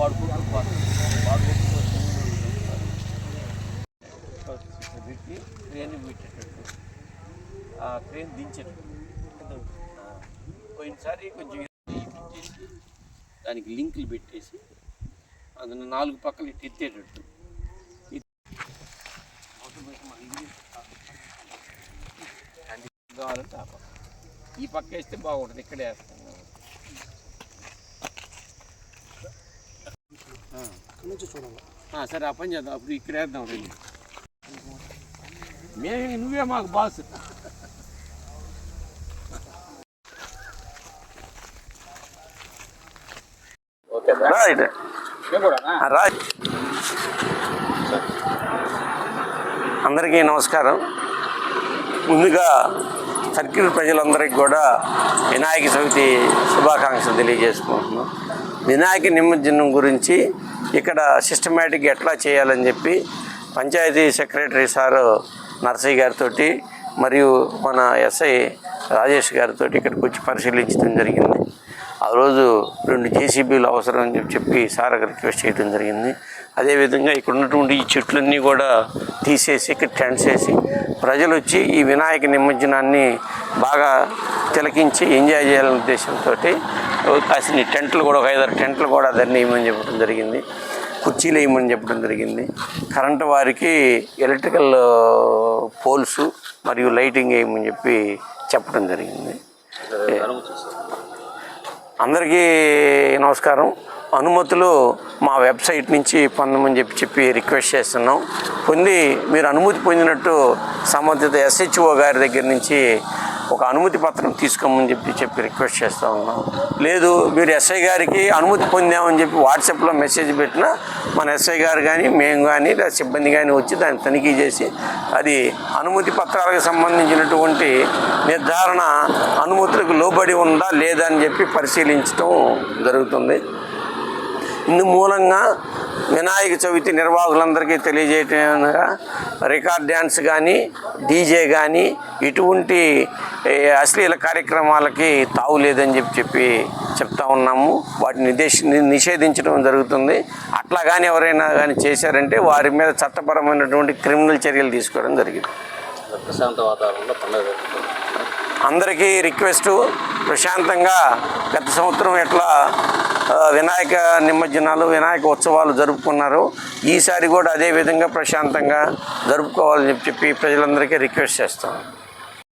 వాడుకుంటూ వాడుకుంటూ వీటికి క్రేన్ పెట్టేటట్టు ఆ క్రేన్ దించేటట్టు పోయినసారి కొంచెం దానికి లింకులు పెట్టేసి అందులో నాలుగు పక్కలు ఇటు ఎత్తేటట్టు. ఈ పక్క వేస్తే బాగుంటుంది ఇక్కడే వేస్తాం. ఆ, సరే ఆ పని చేద్దాం. అప్పుడు ఇక్కడ వేద్దాం రండి. మేము నువ్వే మాకు బాస్ ఓకే రైట్ అందరికీ నమస్కారం. ముందుగా సర్కిల్ ప్రజలందరికీ కూడా వినాయక చవితి శుభాకాంక్షలు తెలియజేసుకుంటున్నాం. వినాయక నిమజ్జనం గురించి ఇక్కడ సిస్టమేటిక్ ఎట్లా చేయాలని చెప్పి పంచాయతీ సెక్రటరీ సారు నర్సయ్య గారితో మరియు మన ఎస్ఐ రాజేష్ గారితో ఇక్కడికి వచ్చి పరిశీలించడం జరిగింది. ఆ రోజు రెండు జేసీబీలు అవసరం అని చెప్పి చెప్పి సార్ రిక్వెస్ట్ చేయడం జరిగింది. అదేవిధంగా ఇక్కడ ఉన్నటువంటి ఈ చెట్లన్నీ కూడా తీసేసి ఇక్కడ టెంట్స్ వేసి ప్రజలు వచ్చి ఈ వినాయక నిమజ్జనాన్ని బాగా తిలకించి ఎంజాయ్ చేయాలనే ఉద్దేశంతో కాసిన టెంట్లు కూడా ఒక ఐదారు టెంట్లు కూడా దాన్ని వేయమని చెప్పడం జరిగింది. కుర్చీలు వేయమని చెప్పడం జరిగింది. కరెంటు వారికి ఎలక్ట్రికల్ పోల్స్ మరియు లైటింగ్ వేయమని చెప్పి చెప్పడం జరిగింది. అందరికీ నమస్కారం. అనుమతులు మా వెబ్సైట్ నుంచి పొందమని చెప్పి చెప్పి రిక్వెస్ట్ చేస్తున్నాం. పొంది మీరు అనుమతి పొందినట్టు సంబంధిత ఎస్హెచ్ఓ గారి దగ్గర నుంచి ఒక అనుమతి పత్రం తీసుకోమని చెప్పి చెప్పి రిక్వెస్ట్ చేస్తూ ఉన్నాం. లేదు మీరు ఎస్ఐ గారికి అనుమతి పొందామని చెప్పి వాట్సాప్లో మెసేజ్ పెట్టినా మన ఎస్ఐ గారు కానీ మేము కానీ లేదా సిబ్బంది కానీ వచ్చి దాన్ని తనిఖీ చేసి అది అనుమతి పత్రాలకు సంబంధించినటువంటి నిర్ధారణ అనుమతులకు లోబడి ఉందా లేదా అని చెప్పి పరిశీలించడం జరుగుతుంది. ఇందు మూలంగా వినాయక చవితి నిర్వాహకులందరికీ తెలియజేయటంగా రికార్డ్ డ్యాన్స్ కానీ డీజే కానీ ఇటువంటి అశ్లీల కార్యక్రమాలకి తావు లేదని చెప్పి చెప్పి చెప్తా ఉన్నాము. వాటిని నిదేశ నిషేధించడం జరుగుతుంది. అట్లా కానీ ఎవరైనా కానీ చేశారంటే వారి మీద చట్టపరమైనటువంటి క్రిమినల్ చర్యలు తీసుకోవడం జరిగింది. ప్రశాంత వాతావరణంలో పండుగ అందరికీ రిక్వెస్ట్. ప్రశాంతంగా గత సంవత్సరం ఎట్లా వినాయక నిమజ్జనాలు వినాయక ఉత్సవాలు జరుపుకున్నారు. ఈసారి కూడా అదే విధంగా ప్రశాంతంగా జరుపుకోవాలని చెప్పి చెప్పి ప్రజలందరికీ రిక్వెస్ట్ చేస్తాను.